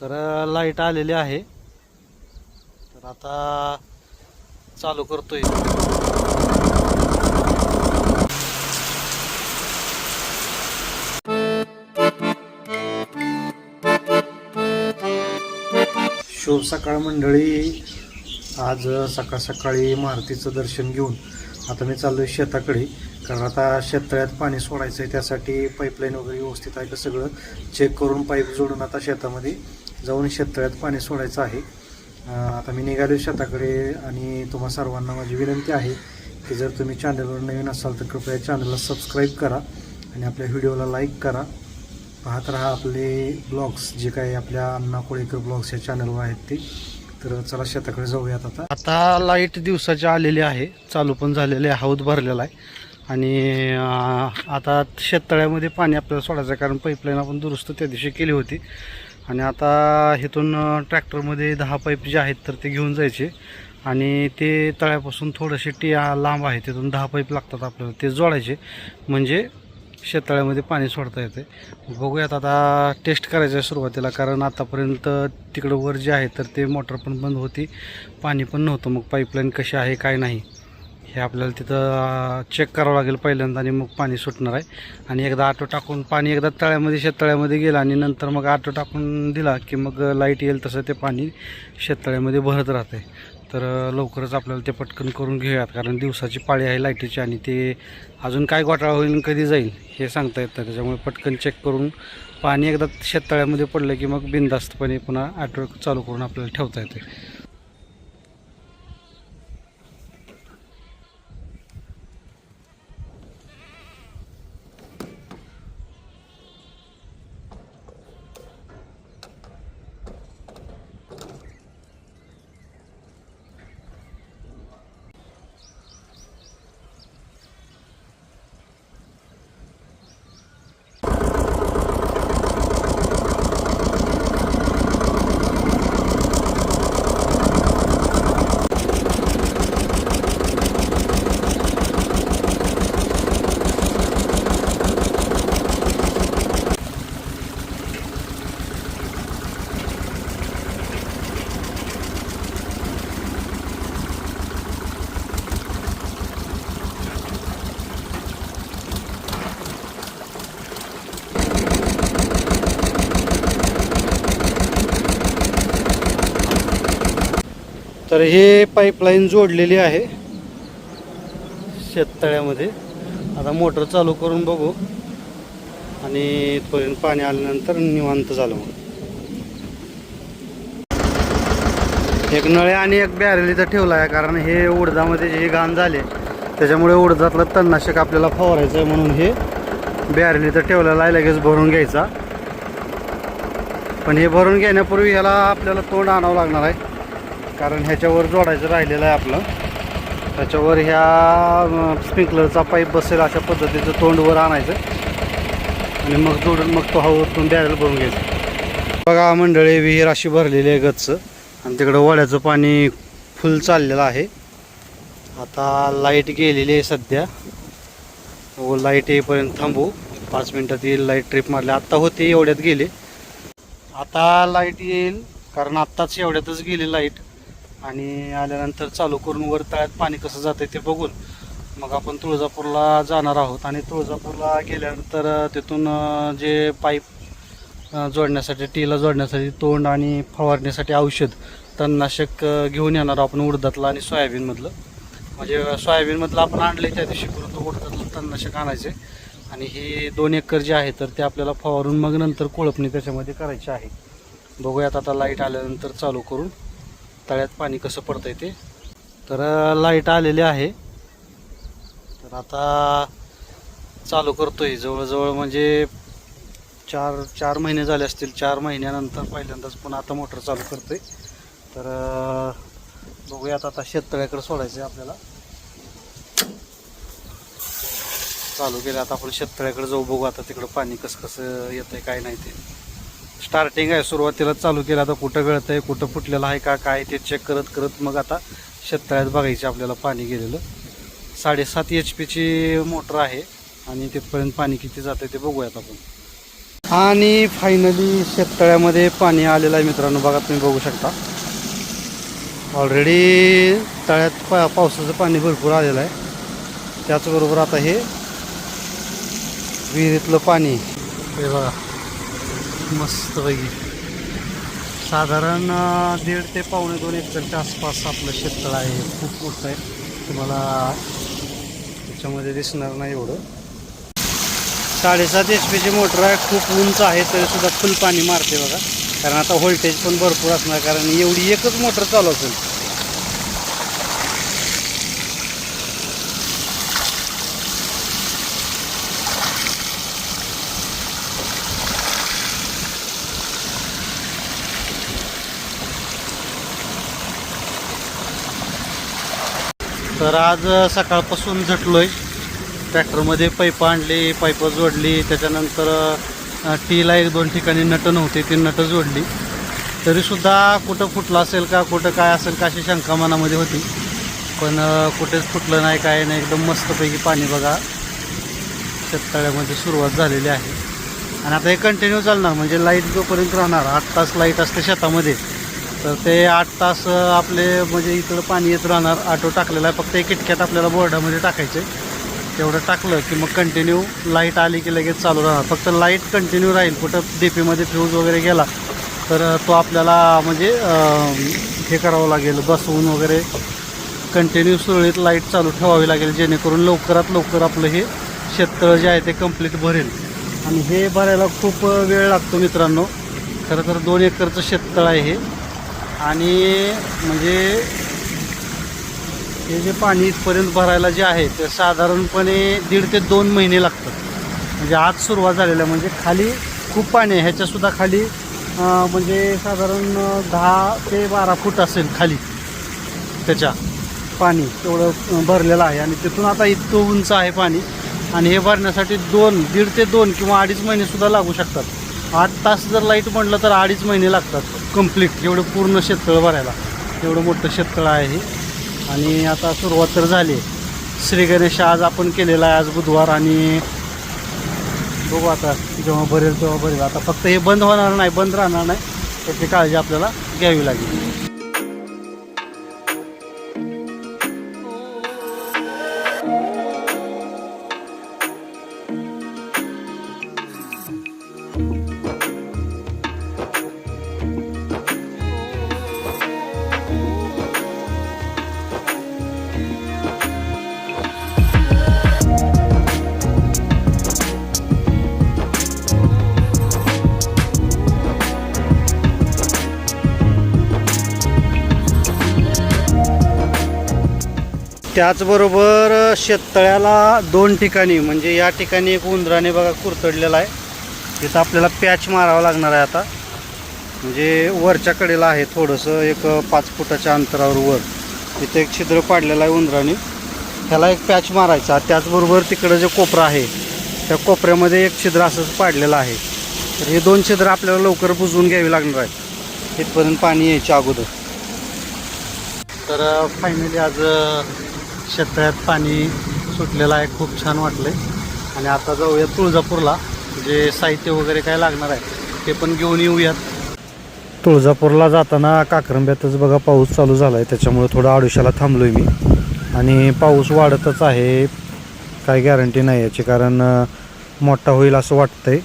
तर लाइट आलेली आहे. तर आता चालू करतोय. शुभ सकाळ मंडळी. आज सकाळ सकाळी मारुतीचं दर्शन घेऊन आता मी चाललोय शेताकडे. कारण आता शेततळ्यात पाणी सोडायचं आहे त्यासाठी पाईपलाईन वगैरे व्यवस्थित आहे का सगळं चेक करून पाईप जोडून आता शेतामध्ये जाऊन शेततळ्यात पाणी सोडायचं आहे. आता मी निघालो शेताकडे आणि तुम्हा सर्वांना माझी विनंती आहे की जर तुम्ही चॅनलवर नवीन असाल तर कृपया चॅनलला सबस्क्राईब करा आणि आपल्या व्हिडिओला लाईक करा. पाहत राहा आपले ब्लॉग्स जे काही आपल्या अण्णा कोळेकर ब्लॉग्स या चॅनलवर आहेत ते. तर चला शेताकडे जाऊयात आता. आता लाइट दिवसाची आलेली आहे. चालू पण झालेली आहे. हौद भरलेला आहे. आणि आता शेततळ्यामध्ये पाणी आपल्याला सोडायचं आहे. कारण पाईपलाईन आपण दुरुस्त त्या दिवशी केली होती. आणि आता इथून ट्रॅक्टरमध्ये दहा पाईप जे आहेत तर ते घेऊन जायचे. आणि ते तळ्यापासून थोडंसे टी लांब आहे तिथून दहा पाईप लागतात आपल्याला. ते जोडायचे. म्हणजे शेततळ्यामध्ये पाणी सोडता येते. बघूयात आता टेस्ट करायचं आहे सुरुवातीला कारण आतापर्यंत तिकडं वर जे आहे तर ते मोटर पण बंद होती. पाणी पण नव्हतं. मग पाईपलाईन कशी आहे काय नाही. हे आपल्याला तिथं चेक करावं लागेल पहिल्यांदा आणि मग पाणी सुटणार आहे. आणि एकदा आटो टाकून पाणी एकदा तळ्यामध्ये शेततळ्यामध्ये गेलं आणि नंतर मग आटो टाकून दिला की मग लाइट येईल तसं ते पाणी शेततळ्यामध्ये भरत राहते. तर लवकरच आपल्याला ते पटकन करून घेऊयात. कारण दिवसाची पाळी आहे लाईटीची आणि ते अजून काय घोटाळा होईल आणि कधी जाईल हे सांगता येतं त्याच्यामुळे पटकन चेक करून पाणी एकदा शेततळ्यामध्ये पडलं की मग बिनधास्तपणे पुन्हा आटो चालू करून आपल्याला ठेवता येते. तर हे पाईपलाईन जोडलेली आहे. शेततळ्यामध्ये. आता मोटर चालू करून बघू. आणि इथपर्यंत पाणी आल्यानंतर निवांत झालं मग एक नळे आणि एक बॅरेल इथं ठेवला आहे कारण हे उडदामध्ये जे घाण झाले त्याच्यामुळे उडदातलं तणनाशक आपल्याला फवारायचं आहे म्हणून हे बॅरेल इथं ठेवलेला आहे लगेच भरून घ्यायचा. पण हे भरून घेण्यापूर्वी ह्याला आपल्याला तोंड आणावं लागणार आहे. कारण ह्याच्यावर जोडायचं राहिलेलं आहे आपलं. त्याच्यावर ह्या स्प्रिंकलरचा पाईप बसेल अशा पद्धतीचं तोंडवर आणायचं. आणि मग जोडून मग तो हवतून बॅरल भरून घ्यायचं. बघा मंडळी विहीर अशी भरलेली आहे गच्च. आणि तिकडं वड्याचं पाणी फुल चाललेलं आहे. आता लाइट गेलेली आहे सध्या. हो, व लाइट येईपर्यंत थांबू. पाच मिनटात येईल लाइट ट्रिप मारली. आत्ता होते एवढ्यात गेले. आता लाइट येईल कारण आत्ताच एवढ्यातच गेली लाइट आणि आल्यानंतर चालू करून वर तळ्यात पाणी कसं जातं ते बघून मग आपण तुळजापूरला जाणार आहोत. आणि तुळजापूरला गेल्यानंतर तिथून जे पाईप जोडण्यासाठी टीला जोडण्यासाठी तोंड आणि फवारण्यासाठी औषध तणनाशक घेऊन येणार आपण उडदातलं आणि सोयाबीनमधलं. म्हणजे सोयाबीनमधलं आपण आणले त्या दिवशी परंतु उडदातलं तणनाशक आणायचे आणि हे दोन एकर जे आहे तर ते आपल्याला फवारून मग नंतर कोळपणी त्याच्यामध्ये करायची आहे. बघूयात आता लाइट आल्यानंतर चालू करून. तळ्यात पाणी कसं पडतंय ते. तर लाइट आलेली आहे. तर आता चालू करतोय. जवळजवळ म्हणजे चार चार महिने झाले असतील. चार महिन्यानंतर पहिल्यांदाच पण आता मोटर चालू करतोय. तर बघूयात आता शेततळ्याकडे सोडायचं आहे आपल्याला. चालू केलं. आता आपण शेततळ्याकडे जाऊ. बघू आता तिकडं पाणी कसं कसं येतंय काय नाही ते. स्टार्टिंग आहे. सुरुवातीला चालू केलं. आता कुठं गळतंय कुठं फुटलेलं आहे का काय ते चेक करत करत मग आता शेततळ्यात बघायचे आपल्याला पाणी गेलेलं. साडेसात एच पीची मोटर आहे आणि तिथपर्यंत पाणी किती जातं ते बघूयात आपण. आणि फायनली शेततळ्यामध्ये पाणी आलेलं आहे मित्रांनो. बघा तुम्ही बघू शकता. ऑलरेडी तळ्यात पा पावसाचं पाणी भरपूर आलेलं आहे. त्याचबरोबर आता हे विहिरीतलं पाणी. हे बघा. मस्तपैकी. साधारण दीड ते पावणे दोन एकरच्या आसपास आपलं शेततळ आहे. खूप मोठं आहे. तुम्हाला त्याच्यामध्ये दिसणार नाही एवढं. साडेसात एच पीची मोटर आहे. खूप उंच आहे तरीसुद्धा फुल पाणी मारते बघा. कारण आता व्होल्टेज पण भरपूर असणार. कारण एवढी एकच मोटर चालू असेल. तर आज सकाळपासून झटलोय. ट्रॅक्टरमध्ये पाईप आणली पाईप जोडली त्याच्यानंतर टीला एक दोन ठिकाणी नटं नव्हती ती नटं जोडली. तरीसुद्धा कुठं फुटलं असेल का कुठं काय असेल का अशी शंका मनामध्ये होती. पण कुठेच फुटलं नाही काय नाही एकदम मस्तपैकी पाणी बघा. शेततळ्यामध्ये सुरुवात झालेली आहे. आणि आता हे कंटिन्यू चालणार म्हणजे लाइट जोपर्यंत राहणार आठ तास लाइट असते शेतामध्ये. तर ते आठ तास आपले म्हणजे इकडं पाणी येत राहणार. ऑटो टाकलेला आहे. फक्त एक इटक्यात आपल्याला बोर्डामध्ये टाकायचे. तेवढं टाकलं की मग कंटिन्यू लाइट आली की लगेच चालू राहणार. फक्त लाइट कंटिन्यू राहील. कुठं डी पीमध्ये फ्यूज वगैरे गेला तर तो आपल्याला म्हणजे हे करावं लागेल. बसवून वगैरे कंटिन्यू सुरळीत लाइट चालू ठेवावी लागेल. जेणेकरून लवकरात लवकर आपलं हे शेततळ जे आहे ते कंप्लीट भरेल. आणि हे भरायला खूप वेळ लागतो मित्रांनो. खरं तर दोन एकरचं शेततळ आहे हे. आणि म्हणजे हे जे पाणी इथपर्यंत भरायला जे आहे ते साधारणपणे दीड ते दोन महिने लागतात. म्हणजे आज सुरुवात झालेलं आहे. म्हणजे खाली खूप पाणी आहे. ह्याच्यासुद्धा खाली म्हणजे साधारण दहा ते बारा फूट असेल खाली त्याच्या पाणी तेवढं भरलेलं आहे. आणि तिथून आता इतकं उंच आहे पाणी. आणि हे भरण्यासाठी दोन दीड ते दोन किंवा अडीच महिनेसुद्धा लागू शकतात. आठ तास जर लाइट म्हटलं तर अडीच महिने लागतात. कंप्लीट एवढं पूर्ण शेततळ भरायला. एवढं मोठं शेततळ आहे हे. आणि आता सुरुवात तर झाली. आहे श्री गणेश आज आपण केलेला आहे आज बुधवार आणि बघू आता जेव्हा भरेल तेव्हा भरेल. आता फक्त हे बंद होणार नाही बंद राहणार नाही. त्याची काळजी आपल्याला घ्यावी लागेल. त्याचबरोबर शेततळ्याला दोन ठिकाणी म्हणजे या ठिकाणी एक उंदराने बघा कुरतडलेला आहे. तिथं आपल्याला पॅच मारावा लागणार आहे आता. म्हणजे वरच्या कडेला आहे थोडंसं एक पाच फुटाच्या अंतरावर वर. तिथे एक छिद्र पाडलेलं आहे उंदराने. त्याला एक पॅच मारायचा. त्याचबरोबर तिकडं जे कोपरा आहे त्या कोपऱ्यामध्ये एक छिद्र असंच पाडलेलं आहे. तर हे दोन छिद्र आपल्याला लवकर बुजवून घ्यावी लागणार आहेत. इथपर्यंत पाणी यायच्या अगोदर. तर फायनली आज क्षेत्रात पाणी सुटलेलं आहे खूप छान वाटलं आणि आता जाऊया तुळजापूरला जे साहित्य वगैरे काय लागणार आहे ते पण घेऊन येऊयात. तुळजापूरला जाताना काक्रंब्यातच बघा पाऊस चालू झाला आहे त्याच्यामुळे थोडं आडुशाला थांबलो आहे मी. आणि पाऊस वाढतच आहे काही गॅरंटी नाही याची. कारण मोठा होईल असं वाटतंय.